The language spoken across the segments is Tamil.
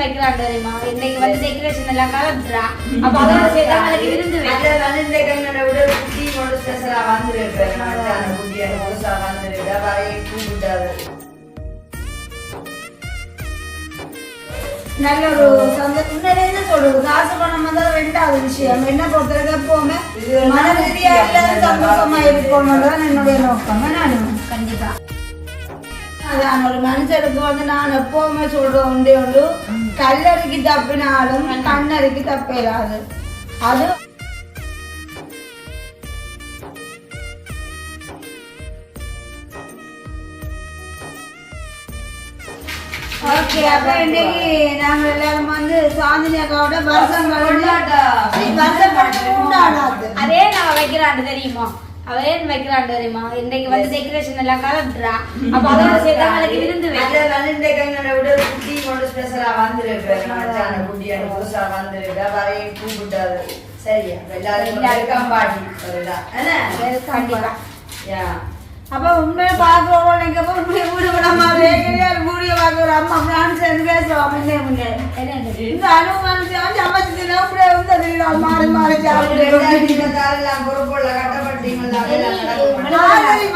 வைக்கிறாங்க இன்னைக்கு வந்து டெக்கரேஷன் எல்லாம் கலந்துறா அப்ப அதோட சேர்த்து அவங்களுக்கு விருந்து வை. அது வந்து இந்த கண்ணோட விட குட்டி கொண்டு ஸ்பெஷலா வந்துருக்கு. மச்சான குட்டி எனக்கு புதுசா வந்துருக்கு. வரைய கூப்பிட்டாரு நல்ல ஒரு சந்தோஷம். என்ன சொல்றது? காசு பணம் வந்து ரெண்டாவது விஷயம். என்ன பொறுத்தவரைக்கும் எப்பவுமே மன ரீதியா எல்லாரும் சந்தோஷமா இருக்கணும்ன்றதான் என்னுடைய நோக்கம். நான் கண்டிப்பா. அதான் ஒரு மனுஷனுக்கு வந்து நான் எப்பவுமே சொல்றேன் உண்டே உண்டு. கல்லறிக்கு தப்பினாலும் கண்ணறிக்கு தப்பிடாது அது ஓகே அப்ப இன்னைக்கு நாங்க எல்லாரும் வந்து சாந்தினி அக்காவோட வருஷம் கொண்டாடாது. அதே நான் வைக்கிறாண்டு தெரியுமா? அவ ஏன் வைக்கிறாண்டு தெரியுமா? இன்னைக்கு வந்து டெக்கரேஷன் எல்லாம் கலந்துறா அப்ப அதோட சேர்த்து அவங்களுக்கு விருந்து வை. அது வந்து இந்த கண்ணோட விட குட்டி கொண்டு ஸ்பெஷலா வந்துருக்கு. மச்சான குட்டி எனக்கு புதுசா வந்துருக்கு. வரைய கூப்பிட்டாரு சரியா? எல்லாரும் எல்லாருக்கும் பாட்டி கண்டிப்பா. யா. அப்ப உண்மையை பாக்குறோம் நீங்க அப்ப உண்மையை வீடு விடாம வீடியோ பாக்குற அம்மா நான் சேர்ந்து பேசுறோம் முன்னே முன்னே இந்த அனுபவம் சமைச்சு அப்படியே வந்து அது மாறி மாறி பொறுப்புள்ள கட்டப்பட்டீங்களா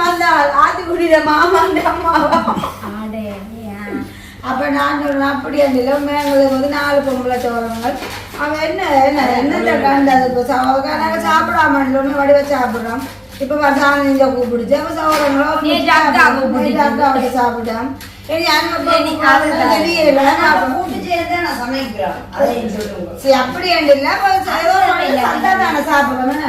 வந்தால் ஆத்துக்குடியில மாமாண்ட அம்மாவா? ஆடே, ஏன்? அப்ப நான் சொல்றேன் அப்படி அந்த எங்களுக்கு வந்து நாலு பொம்பளை சோழங்கள் அவன் என்ன என்ன என்னத்தை கண்டது? இப்போ நாங்கள் சாப்பிடாம வடிவ சாப்பிட்றோம் இப்போ வந்தாங்க இந்த கூப்பிடுச்சு அப்போ சோழங்களோ நீ ஜாக்கா சொல்லுங்க சரி அப்படி என்று இல்லை அப்போ ஏதோ ஒரு சண்டை தானே சாப்பிடுறோம்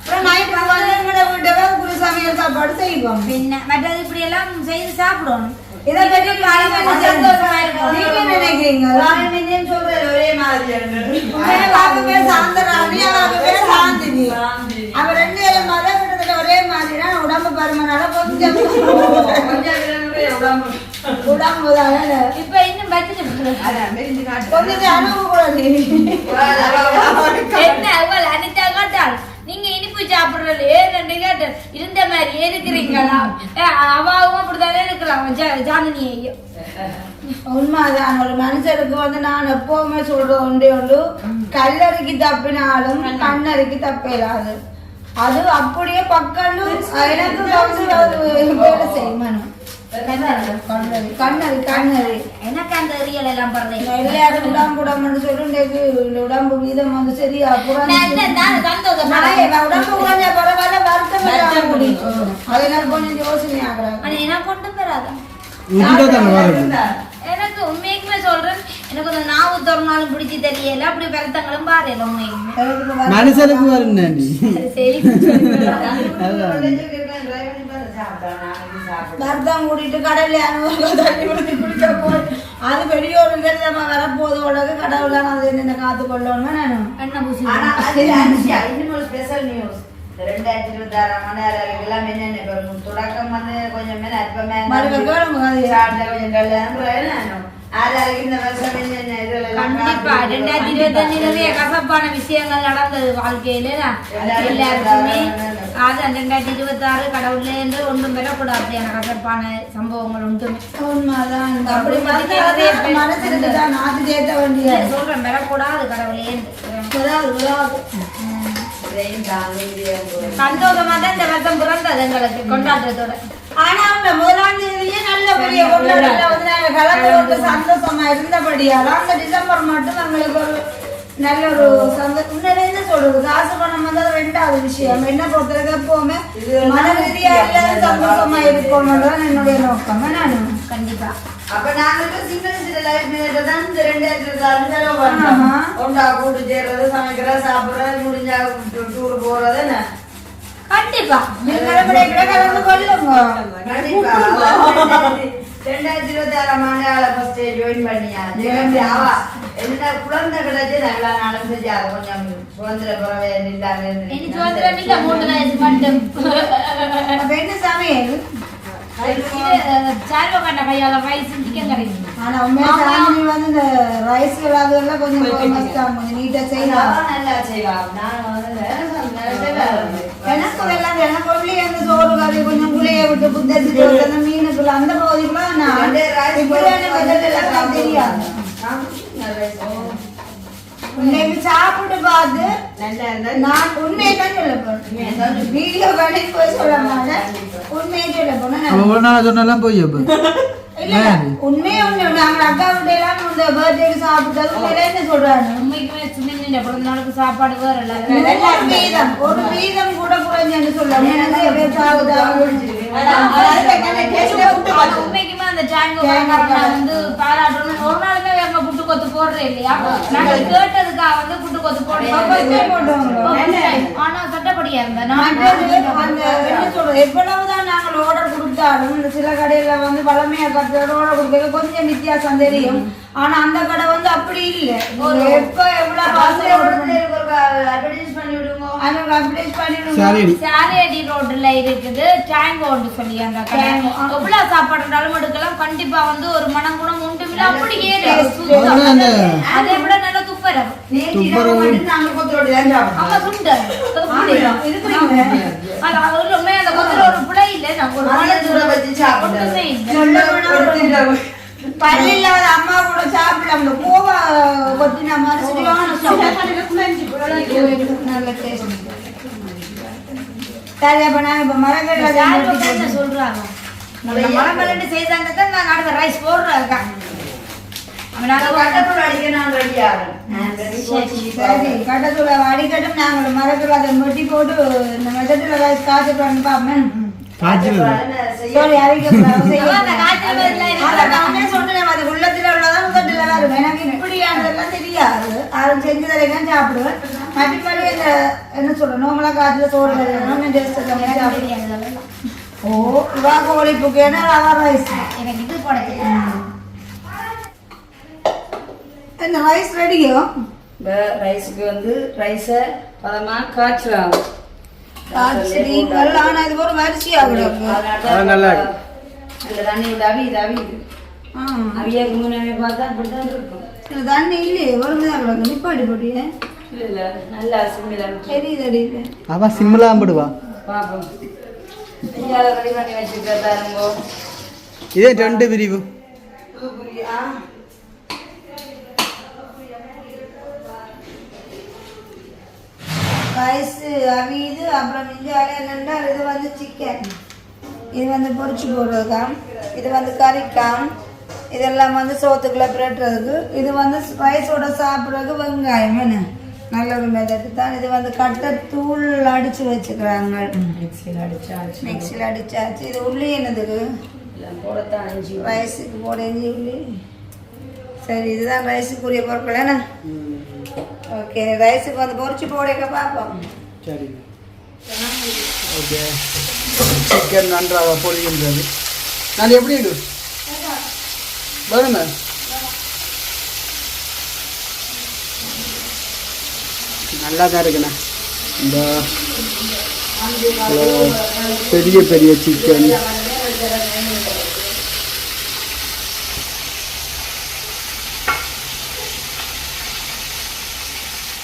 அப்புறம் நைட்டு வந்து எங்களோட வீட்டை குரு சமையல் சாப்பாடு செய்வோம் பின்ன மற்றது இப்படி எல்லாம் செய்து சாப்பிடணும் இதை பற்றி சந்தோஷமா இருக்கும். நீங்க நினைக்கிறீங்க சொல்றது ஒரே மாதிரி சாந்தராணி, சாந்தினி. நீங்க இனிப்பு சாப்பிடுறது ஏன்னு கேட்டு இருந்த மாதிரி இருக்கிறீங்களா அஹ் அவாவும் அப்படித்தானே இருக்கலாம் ஜா- ஜானனியையும் உண்மைதான் ஒரு மனுஷனுக்கு வந்து நான் எப்பவுமே சொல்றேன் உண்டே உண்டு கல்லறிக்கு தப்பினாலும் கண்ணறிக்கு தப்பிடாது அது அப்படியே பக்கம்னு எனக்கு அது வேலை செய்யும் மனம். கண்ணறி கண்ணறி கண்ணறி எனக்கு அந்த ரியல் எல்லாம் பண்றேன் எல்லாரும் உடம்பு உடம்புன்னு சொல்லி இன்னைக்கு இந்த உடம்பு வீதம் வந்து சரியா உடம்பு பரவாயில்ல, வருத்தம் முடியும். அதனால கொஞ்சம் யோசனை ஆகுறாங்க. எனக்கு கொண்டு வராது எனக்கு உண்மைக்குமே சொல்றேன் எனக்கு அந்த நாவு திறனாலும் பிடிச்சி தெரியல. அப்படி பெருத்தங்களும் பாருல வர- மனுஷனுக்கு வரும் வருத்தம் கூட்டிட்டு கடல்ல அனுபவம் தண்ணி விழுந்து குடிக்க போய் அது பெரிய ஒரு நம்ம வரப்போது உலக கடவுளான அது என்ன காத்து கொள்ளணும்னு நானும் என்ன பூசி இன்னும் ஒரு news. இந்த ரெண்டாயிரத்தி இருபத்தாறாம் ஆண்டு எல்லாம் என்னென்ன தொடக்கம் வந்து கொஞ்சம் மேல கொஞ்சம் கல்யாணம் கண்டிப்பா ரெண்டாயிரத்தி இருபத்தி அஞ்சு நிறைய கசப்பான விஷயங்கள் நடந்தது வாழ்க்கையில எல்லாருக்குமே அது ரெண்டாயிரத்தி இருபத்தி ஆறு கடவுள்ல என்று ஒன்றும் பெறக்கூடாது கசப்பான சம்பவங்கள் ஒன்றுமே சொல்றேன் கடவுளே. சந்தோஷமா தான் இந்த வருஷம் பிறந்தது எங்களுக்கு கொண்டாட்டத்தோட ஆனா அவங்க முதலாம் தேதியே நல்ல பெரிய கொண்டாடல வந்து நாங்க கலந்து கொண்டு சந்தோஷமா இருந்தபடியால அந்த டிசம்பர் மட்டும் எங்களுக்கு ஒரு நல்ல ஒரு சந்தோஷம் என்ன சொல்றது? காசு பணம் வந்து ரெண்டாவது விஷயம். என்ன பொறுத்தவரைக்கும் எப்பவுமே மன ரீதியா எல்லாரும் சந்தோஷமா இருக்கணும்ன்றதான் என்னுடைய நோக்கம். நான் கண்டிப்பா. அப்ப நாங்க சிங்கிள் சில லைஃப் தான் இந்த ரெண்டாயிரத்தி பண்றோம். ஆமா. ஒன்றா கூட்டு சேர்றது சமைக்கிறது சாப்பிடுறது முடிஞ்சா டூர் போறது என்ன? கண்டிப்பா. ரெண்டாயிரத்தி- இருபத்தி ஆறாம் ஆண்டு ஆளை ஃபர்ஸ்ட் ஜாயின் பண்ணியா அவா என்ன குழந்தை கிடைச்சு நல்லா நடந்துச்சு அது கொஞ்சம் சுதந்திர பறவை இல்லாம இனி சுதந்திரம் இல்ல மூணு வயசு மட்டும். அப்ப என்ன சமையல்? சால்வ கண்ட கையால ரைஸ் சிக்கன் கிடைக்கும் ஆனா இந்த கொஞ்சம் மஸ்தா கொஞ்சம் நீட்டா செய்யலாம் நல்லா செய்வா. வந்து எனக்கு எல்லாம் எனக்கு ஒன்லி அந்த சோறு கறி கொஞ்சம் புளிய விட்டு புத்தரிச்சு அந்த மீனுக்குள்ள அந்த பகுதிக்குள்ள நான் தெரியாது இன்னைக்கு சாப்பிட்டு பார்த்து நான் உண்மையை தான் சொல்ல போறேன். வீடியோ பண்ணி போய் சொல்ல மாட்டேன் உண்மையை சொல்ல போனேன் ஒரு நாள் சொன்னாலாம் போய் அப்ப. இல்ல உண்மையே உண்மை நாங்க அக்கா வீட்டு எல்லாம் இந்த பர்த்டேக்கு சாப்பிட்டது உண்மையில என்ன சொல்றாங்க. உண்மைக்குமே சின்ன பிறந்த நாளுக்கு சாப்பாடு வேற இல்ல. வீதம் ஒரு வீதம் கூட குறைஞ்சு உண்மைக்குமே அந்த பணக்காரங்க வந்து பாராட்டணும் ஒரு நாளுமே கொத்து போடுறே இல்லையா நாங்க கேட்டதுக்காக வந்து புட்டு கொத்து? போடுறோம் ஆனா சட்டப்படியா இருந்த? நான் மற்றது அந்த என்ன சொல்றது? எவ்வளவுதான் நாங்கள் order கொடுத்தாலும் இந்த சில கடையில வந்து பழமையா கட்டுற order கொடுக்க கொஞ்சம் வித்தியாசம் தெரியும். ஆனா அந்த கடை வந்து அப்படி இல்ல. ஒரு எப்ப எவ்வளவு வந்து பாசம் ஒரு ஒரு advertise பண்ணி விடுங்க. சரி சாரியடி ரோட்ல இருக்குது. டேங்கோன்னு சொல்லி அந்த கடை. எவ்வளவு சாப்பாடு இருந்தாலும் எடுக்கலாம். கண்டிப்பா வந்து ஒரு கூட உண்டுமில்ல அப்படியே அதை விட நல்ல துப்பரம் நாங்க கொத்தரோடு. ஆமா சுண்டல் அது அந்த கொத்துல ஒரு புளை இல்ல. நான் ஒரு மணல் தூர வச்சு சாப்பிட்டோம். பல்லு இல்லாத அம்மா கூட சாப்பிடலாம் இந்த கோவா கொத்தின மாதிரி. நல்ல. சரி அப்ப நாங்க இப்ப சொல்றாங்க? நம்ம மரமலண்டு செய்தாங்க தான் நான் அடுத்த ரைஸ் போடுறாங்க அவன் நாங்க நான் கட்டத்தூள் அடிக்க நான் ready ஆகிறேன். நான் ready போட்டு சரி கடத்தூள வடிகட்டும் நாங்கள் மரத்துல அதை வெட்டி போட்டு இந்த மெதத்துல காய்ச்சி பண்ணி பார்ப்பேன் சாப்பிடுவேன். மற்றபடி இந்த என்ன சொல்ற நோமலா காய்ச்சல சோறு சாப்பிடுவேன். ஓ இவா கோழி புக்கேனா ரவா ரைஸ் எனக்கு இது போட. இந்த ரைஸ் ரெடியோ இந்த ரைஸுக்கு வந்து ரைஸை பதமா காய்ச்சலாம் ஆனா இது ஒரு வரிசை ஆகுது அது நல்லா இருக்கு. அந்த தண்ணி அவி இது. அவியுது அவியாக்கு முன்னாடி பார்த்தா அப்படிதான் இருக்கும். இது தண்ணி இல்லையே வரும்போது அவ்வளோ நிப்பாடி போட்டியே. இல்ல இல்ல. நல்லா சிம்மிலாம் தெரியுது தெரியுது அவன் சிம்லாம் போடுவா பாப்போம் ஐயாவை ரெடி பண்ணி வச்சுக்க தருங்கோ இதே ரெண்டு பிரிவு புரியா ரைஸ் அவியுது அப்புறம் இஞ்சால என்னென்னா இது வந்து சிக்கன் இது வந்து பொரிச்சு போடுறதுக்காம் இது வந்து கறிக்காம் இதெல்லாம் வந்து சோத்துக்குள்ள பிரட்டுறதுக்கு இது வந்து ரைஸோட சாப்பிட்றதுக்கு வெங்காயம் என்ன? நல்ல ஒரு மெதட்டு தான். இது வந்து கட்டை தூள் அடிச்சு வச்சுக்கிறாங்க. மிக்சியில் அடிச்சாச்சு மிக்சியில் அடிச்சாச்சு இது உள்ளி என்னதுக்கு? ரைஸுக்கு போட உள்ளி. சரி இதுதான் ரைஸுக்குரிய பொருட்கள் என்ன? ஓகே ரைஸுக்கு வந்து பொரிச்சு போடுங்க பார்ப்போம் சரி ஓகே சிக்கன் நன்றாக பொழிகின்றது நான் எப்படி இருக்கு வருங்க நல்லா தான் இருக்குண்ணா இந்த பெரிய பெரிய சிக்கன்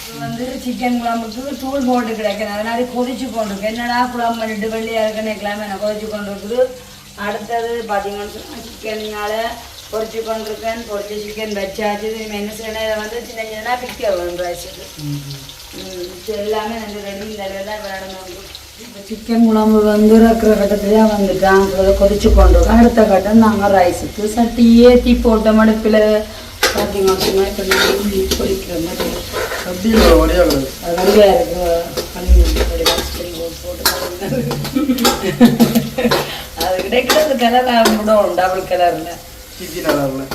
இது வந்து சிக்கன் குழம்புக்கு தூள் போட்டு கிடைக்கணும் அதனால கொதிச்சு கொண்டிருக்கு என்னடா குழம்பு ரெண்டு வெள்ளையா இருக்குன்னு கிளம்ப நான் கொதிச்சு கொண்டிருக்குது. அடுத்தது பார்த்தீங்கன்னு சொன்னால் சிக்கனால பொரிச்சு கொண்டிருக்கேன். பொரிச்சு சிக்கன் வச்சாச்சு. இது என்ன செய்யணும்? இதை வந்து சின்ன சின்னதாக பிக்க வரும் ரைஸுக்கு எல்லாமே ரெண்டு ரெண்டு இந்த தான் நடந்து சிக்கன் குழம்பு வந்து இருக்கிற கட்டத்துலேயே வந்துட்டான். அதை கொதிச்சு கொண்டிருக்கோம். அடுத்த கட்டம் நாங்கள் ரைஸுக்கு சட்டி ஏற்றி போட்ட மடுப்பில். பார்த்தீங்கன்னா சும்மா இப்போ நான் பொறிக்கிற மாதிரி. அப்படி ஒரே அது கிடைக்கிறது கலர் கூட டபுள் கலர்ல சிக்கன் அளவில்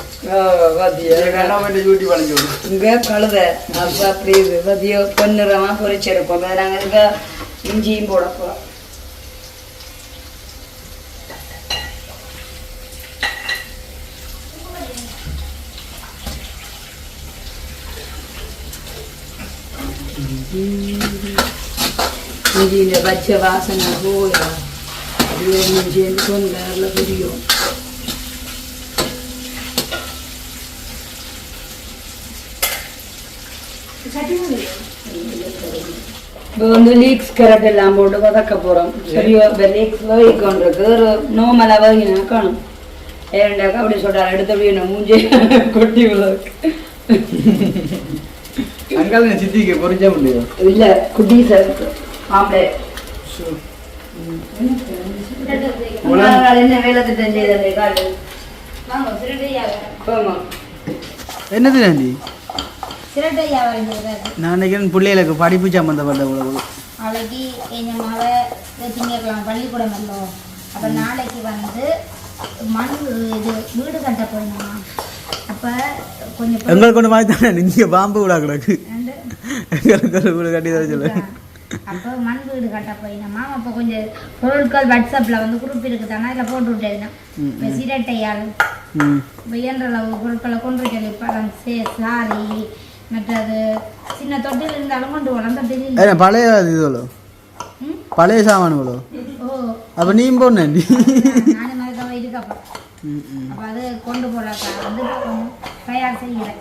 பாத்தியா இங்க கழுத அப்படி இது பொன்னிறமா பொறிச்சிருப்போம் நாங்கள் இஞ்சியும் போட போகிறோம் இஞ்சியின் பச்சை வாசனை போயிடும் இது ஒன்று சேர்ந்து கொண்டாரில் புரியும் இப்போ வந்து லீக்ஸ் கரெக்ட் எல்லாம் போட்டு வதக்க போகிறோம் சரியோ இப்போ லீக்ஸ் வேகிக்கொண்டிருக்கு ஒரு நோமலாக வேகினா காணும் ஏண்டாக்கா அப்படி அங்கால சித்திக்கு பொறிச்ச முடியும். இல்லை குட்டீஸ் ஆம்பளை என்ன வேலை திட்டம் செய்தது காட்டு என்னது செய்யறாரு நான் நினைக்கிறேன் பிள்ளைகளுக்கு படிப்பு சம்மந்தப்பட்ட உழவு நாளைக்கு எங்கள் மகளை திங்கக்கிழமை பள்ளிக்கூடம் வரலாம் அப்போ நாளைக்கு வந்து மண் இது வீடு கட்ட போயிருந்தோமா அப்போ கொஞ்சம் எங்களுக்கு கொண்டு மாதிரி தானே? நீங்க பாம்பு கூட கிடக்கு. எங்களுக்கு ஒரு வீடு கட்டி தர சொல்ல. அப்போ மண் வீடு கட்ட போயிருந்தோமா அப்போ கொஞ்சம் பொருட்கள் வாட்ஸ்அப்பில் வந்து குரூப் இருக்குதானா? இதில் போட்டு விட்டேன்? இப்போ சிரட்டையால் ம். இயன்ற அளவு பொருட்களை கொண்டு பழம் சே சாரி மற்றது சின்ன தொட்டில் இருந்தாலும் கொண்டு வரலாம் தொட்டில் பழைய ம்? பழைய சாமானுகளோ ஓ. அப்போ நீ. போனேன்டி நானும் மறக்காம இருக்கப்பா ம் ம். அப்போ அது கொண்டு போடாக்கா வந்து கொஞ்சம் தயார் செய்கிறேன்.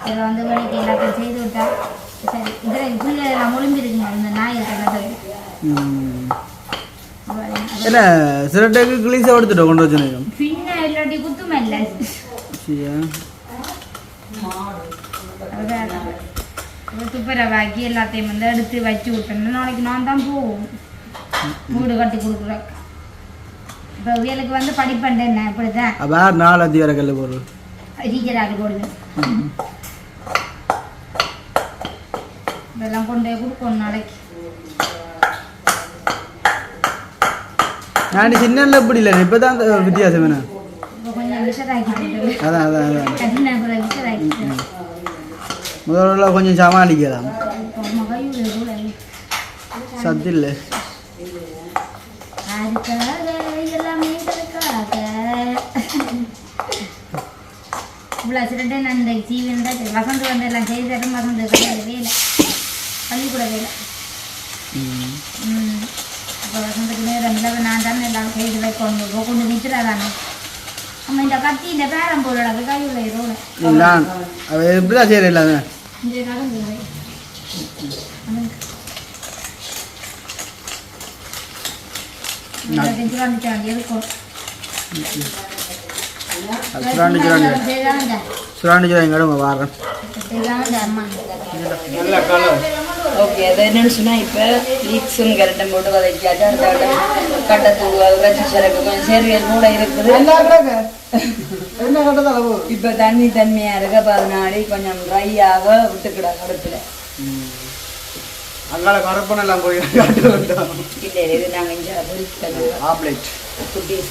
இதில் வந்து வழிக்கு எல்லாத்தையும் செய்து விட்டா சரி இதில் புள்ள எல்லாம் ஒளிம்பிருக்குங்க இந்த நாயை ம். என்ன சிரட்டைக்கு கிளீஸை எடுத்துட்டோம் கொண்டு வச்சுருக்கோம் பின்ன இல்லாட்டி குத்தும் இல்லை? சரியா துப்புரவாக்கி எல்லாத்தையும் வந்து எடுத்து வச்சு விட்டேன். நாளைக்கு நான் தான் போவோம். வீடு கட்டி கொடுக்குறேன் இப்போ இவளுக்கு வந்து படிப்பேன் என்ன? இப்படிதான் அப்போ யார் நாலு அத்தி வர கல் போடுறது? டீச்சராக போடுவேன் இதெல்லாம் கொண்டு போய் கொடுக்கணும் நாளைக்கு. நான் சின்ன இப்படி இல்லை? இப்போ தான் வித்தியாசம் வேணும் அதான் அதான் அதான். முதல்ல கொஞ்சம் சமாளிக்கலாம். சத்து இல்லை. இவ்வளோ சிரட்டை நான் இந்த ஜீவன் தான் வசந்த் வந்து எல்லாம் செய்து தரும் வசந்த் கிடையாது வேலை பள்ளிக்கூட வேலை அப்போ வசந்துக்கு நேரம் இல்லை நான் தானே எல்லாம் செய்து வைக்கொண்டு போ கொண்டு நிற்கிறாதானே நம்ம இந்த கத்தி இந்த பேரம் போடல அது கையுள்ள ரோட நான் அவ எப்படி தான் செய்யற இல்லாத இந்த நடந்து இருக்கும் சுராண்டு சுராண்டு சுராண்டு சுராண்டு நல்ல கலர் ஓகே அது என்னன்னு சொன்னால் இப்போ லீக்ஸும் கரெக்டம் போட்டு வதக்கியாச்சு அடுத்த கட்டம் கட்டத்தூள் வச்சு சிறகு கொஞ்சம் சேர்வியல் கூட இருக்குது. என்ன கட்டதால போ இப்போ தண்ணி தன்மையாக இருக்க பதினாடி கொஞ்சம் ட்ரையாக விட்டுக்கிடா அடுப்பில். அங்கால கரப்பணம் எல்லாம் போய் இல்லை இது நாங்கள் இங்கே ஆப்லேட் குட்டீஸ்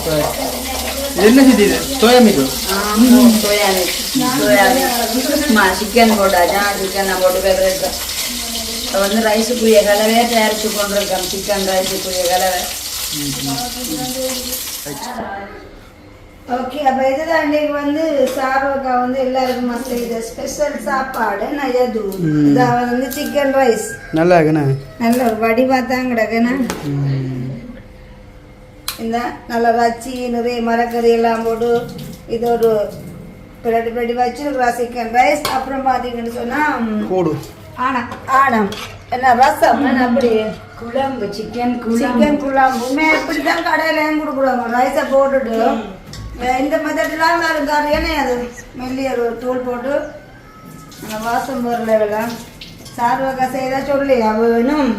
தேதி இல்லைன்னா எனக்கு இருபத்தொன்பதாம் தேதி காடு கொண்டு நாங்கள் காடு கொடுத்து கொண்டு போவோம் என்ன செஞ்சு இது சோயா மீது சிக்கன் போட்டாச்சா சிக்கனை போட்டு பெப்பரேட் இப்போ வந்து ரைஸுக்குரிய கலவையே தயாரித்து கொண்டிருக்கோம் சிக்கன் ரைஸுக்குரிய கலவை ஓகே அப்ப இதுதான் இன்னைக்கு வந்து சாரோக்கா வந்து எல்லாருக்கும் செய்த ஸ்பெஷல் சாப்பாடு. நயது இதான் வந்து சிக்கன் ரைஸ் நல்லா இருக்குண்ணே. நல்ல தான் கிடக்குண்ணா இந்த நல்ல ரச்சி நிறைய மரக்கறி எல்லாம் போட்டு இது ஒரு பிளடி பிளடி வச்சு சிக்கன் ரைஸ் அப்புறம் பார்த்தீங்கன்னு சொன்னா ம், கூடு. ஆடம் ஆடம் என்ன ரசம்? அப்படி. குழம்பு சிக்கன் குழம்பு. சிக்கன் குழம்பு. உண்மையா இப்படிதான் கடையில ஏன் கொடுக்குறாங்க ரைஸை போட்டுட்டு இந்த மெத்தட்லாம் வேறு கறியானே அது? மெல்லிய ஒரு தூள் போட்டு அந்த வாசம் பொருள் எல்லாம் சார்வகா செய்தா சொல்லி வேணும்.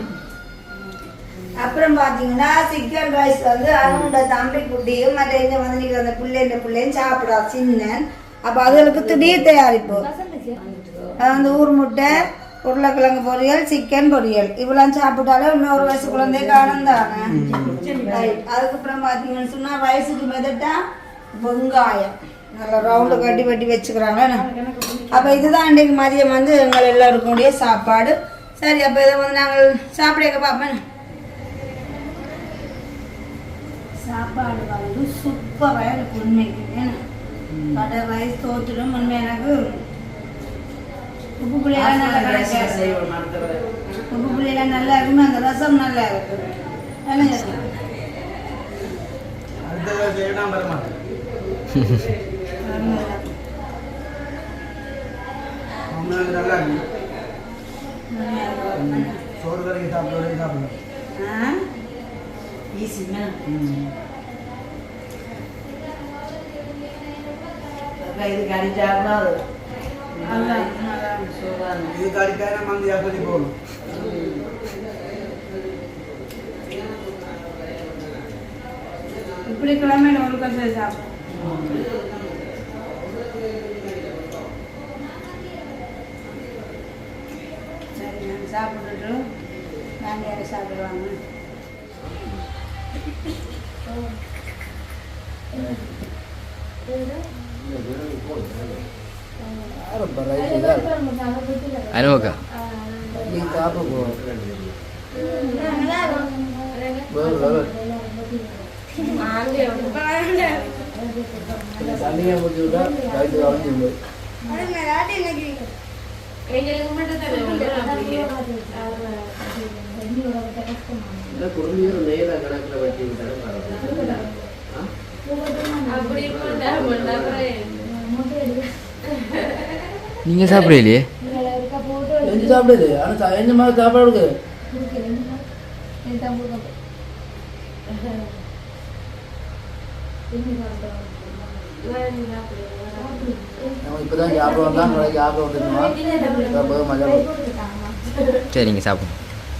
அப்புறம் பார்த்தீங்கன்னா சிக்கன் ரைஸ் வந்து அருணோட தம்பி குட்டியும் மற்ற இங்க வந்து நீங்க அந்த பிள்ளைங்க பிள்ளையும் சாப்பிடா சின்னன். அப்போ அதுகளுக்கு திடீர் தயாரிப்பு. அது வந்து ஊர் முட்டை உருளைக்கிழங்கு பொரியல் சிக்கன் பொரியல். இவ்வளவு சாப்பிட்டாலே இன்னொரு வயசு குழந்தை காணும் தானே. அதுக்கப்புறம் பார்த்தீங்கன்னு சொன்னா ரைஸுக்கு மெதட்டா வெங்காயம். நல்லா ரவுண்டு கட்டி வெட்டி வச்சுக்கிறாங்க. அப்போ இதுதான் இன்றைக்கு மதியம் வந்து எங்கள் எல்லாருக்கும் சாப்பாடு. சரி அப்போ இதை வந்து நாங்கள் சாப்பிட பார்ப்பேன் சாப்பாடு வந்து சூப்பராக இருக்கு உண்மைக்கு. ஏன்னா கடை ரைஸ் தோத்துடும் உண்மை எனக்கு. உப்பு புளியெல்லாம் நல்லா கிடைக்காது உப்பு புளியெல்லாம் நல்லா இருக்குமே அந்த ரசம் நல்லா இருக்கு. நல்லா. சோறு கறி சாப்பிடாது நல்லா இருக்கு, நல்லா இருக்கு. சூடான இது கடிக்கான மந்தியா சொல்லி போகணும் இப்படி கிழமையில ஒரு கசை சாப்பிடும் சாப்பிட்டுட்டு நாங்கள் சாப்பிடுவாங்க അനുവക്ക நீ சாப்பிட போகணும் தண்ணியை ஊற்றி விட்டா ரைட்டு வளைஞ்சு போய் குடும்பம் நேர கணக்கில் வட்டி விட்டாலும் நீங்க சாப்பிடலையே செஞ்சு சாப்பிடுது ஆனால் என்ன மாதிரி சாப்பாடு இருக்கு நம்ம இப்போ தான் சாப்பிட வந்தான் நாளைக்கு சாப்பிட வந்துருந்தோம் மஜா சரிங்க சாப்பிடுங்க